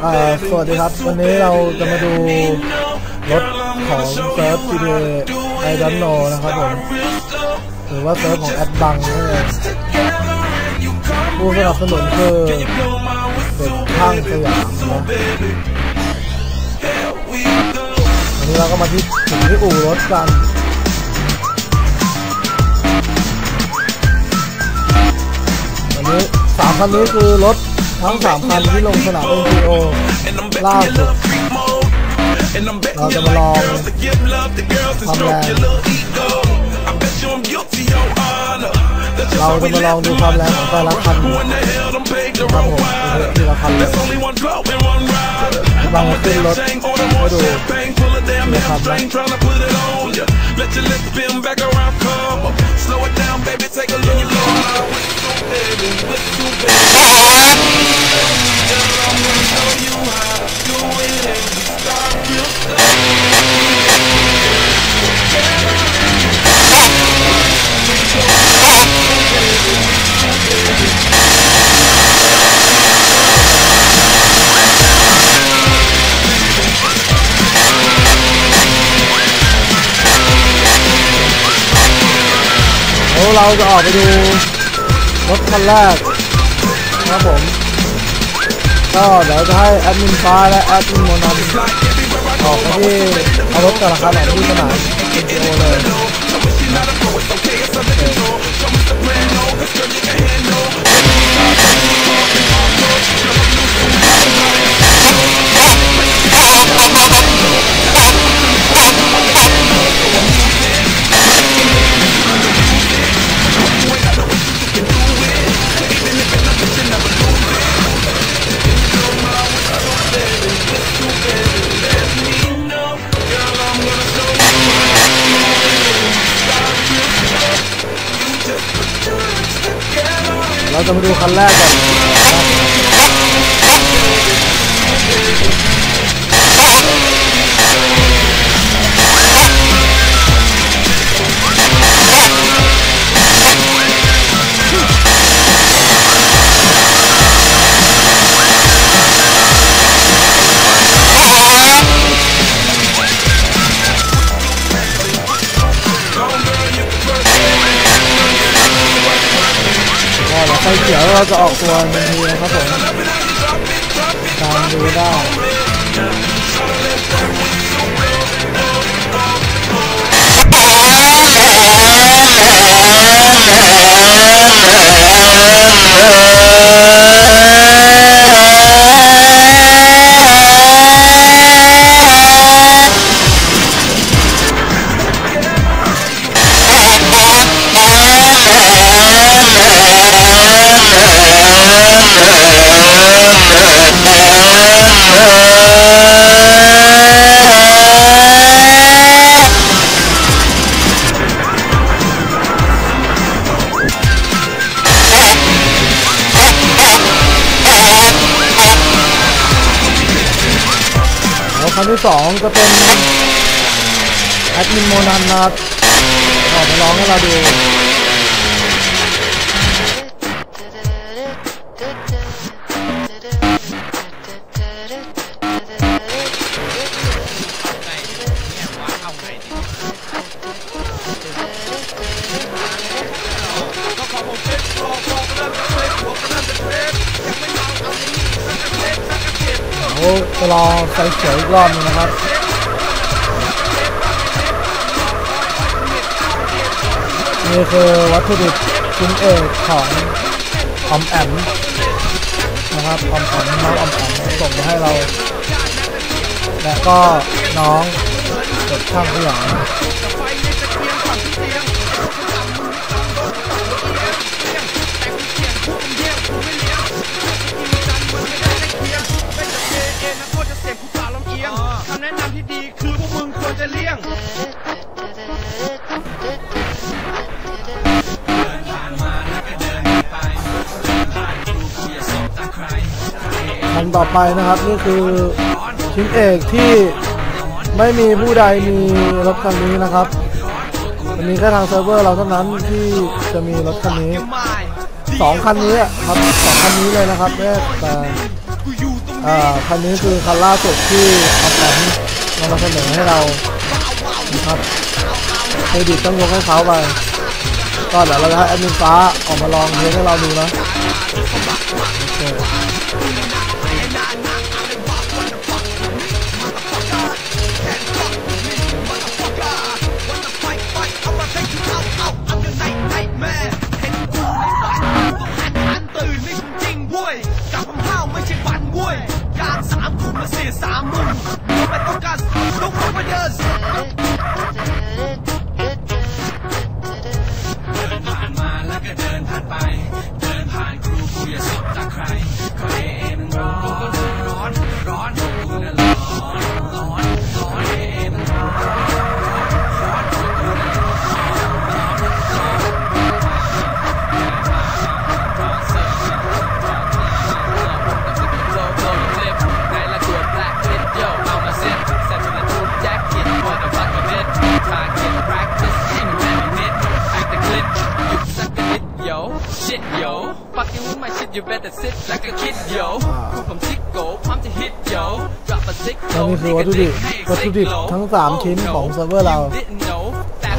สวัสดีครับ วันนี้เราจะมาดูรถของเซิร์ฟ GTA I don't know นะครับผม หรือว่าเซิร์ฟของแอดบังนั่นเองผู้สนับสนุนคือเด็กข้างสยามนะวันนี้เราก็มาที่ถึงที่อู่รถกันวันนี้สามคันนี้คือรถ ทั้งสามคันที่ลงสนาม NGO ล่าสุดเราจะมาลองความแรงเราจะมาลองดูความแรงของแต่ละคันครับผมทีละคันเลยบางขึ้นรถให้ดูนี่ครับนะ Let your lips spin back around, come up. Slow it down, baby, take a little longer. Whistle, baby, whistle, baby. Girl, I'm gonna show you how to do it, and we start real slow. เดี๋ยวเราจะออกไปดูร ถคันแรกครับผม ก็เดี๋ยวจะให้แอดมินฟ้าและแอดมินโมนันออกไปที่เอารถแต่ละคันออกที่สนาม NGO เลยเราจะมาดูคันแรกก่อนนะครับ เราจะออกตัวทันทีนะครับผมตามดูได้ ให้เราดูเดี๋ยวจะรอไฟเขียวอีกรอบนึงนะครับ นี่คือวัตถุดิบชิ้นเอกของออมแอมนะครับออมแอมน้องออมแอมส่งมาให้เรา และก็น้องเด็กช่างขยันค นต่อไปนะครับ นี่คือชิ้นเอกที่ไม่มีผู้ใดมีรถคันนี้นะครับมันมีแค่ทางเซิร์ฟเวอร์เราเท่านั้นที่จะมีรถคันนี้สองคันนี้ครับสองคันนี้เลยนะครับแม่แต่คันนี้คือคันล่าสุดที่เอาแผนมามาเสนอให้เรานะครับเครดิตต้องยกให้เขาไปก็เดี๋ยวเราจะให้แอดมินฟ้าออกมาลองเทสให้เราดูนะโอเค my shit you better sit like a kid yo พูดผมซิกโก้พร้อมจะ hit yo drop a sick และนี่คือวัตถุดิบวัตถุดิบทั้ง 3 ชิ้นของเซิร์ฟเวอร์เรา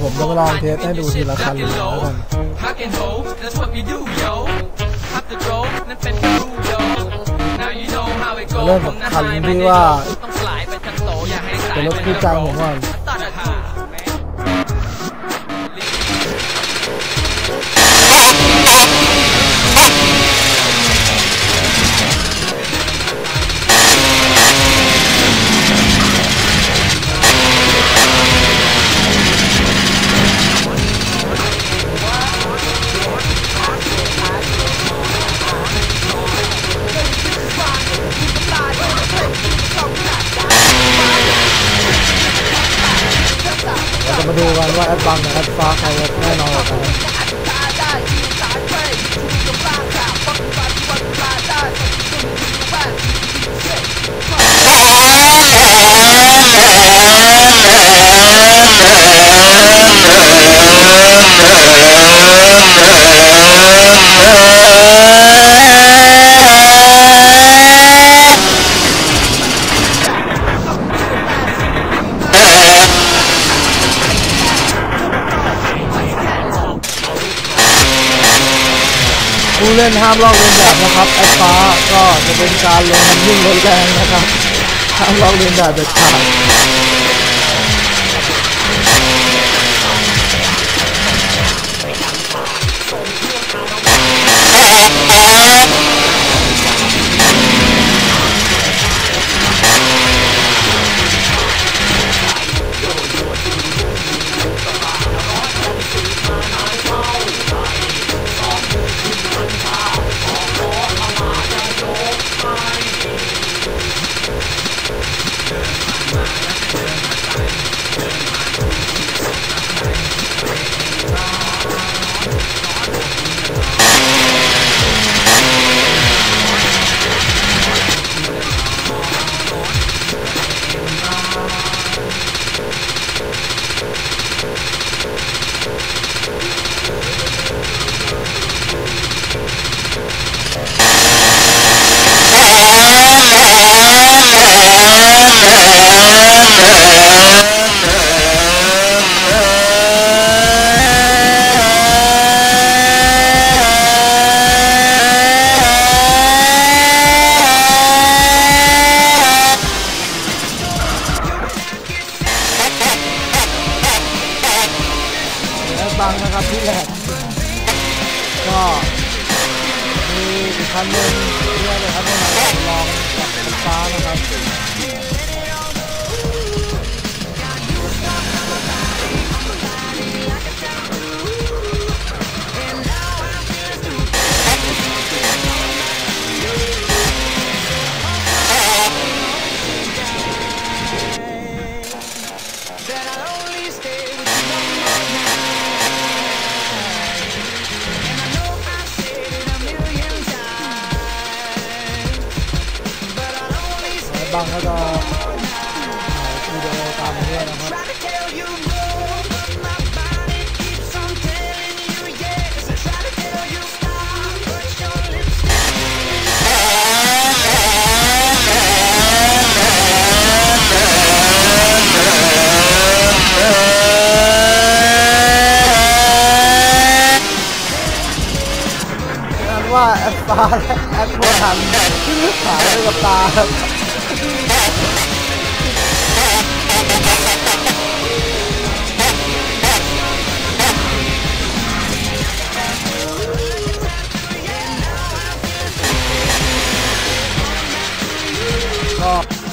ผมจะมาลองเทสให้ดูทีละคันเลยแล้วกัน Hack and hold, that's what we do, yo. Have to go, นั่นเป็นแค่รู yo. Now you know how it goes. เริ่มจากคันที่ว่าต้องสลายไปทั้งโตอย่าให้สายเป็นรถคู่ใจผมก่อน เล่นห้ามลอกเลียนแบบนะครับแอดฟ้าก็จะเป็นการลงน้ำยิ่งลดแรงนะครับห้ามลอกเลียนแบบเด็ดขาด แหลกก็มีอีกคันหนึ่งที่ว่าจะทำให้เราลองกับแอดฟ้านะครับ บังก็จะวิดีโอตามนี้นะครับว่าแอปฟ้าและแอปโบราณขายไปกับตาครับ ก็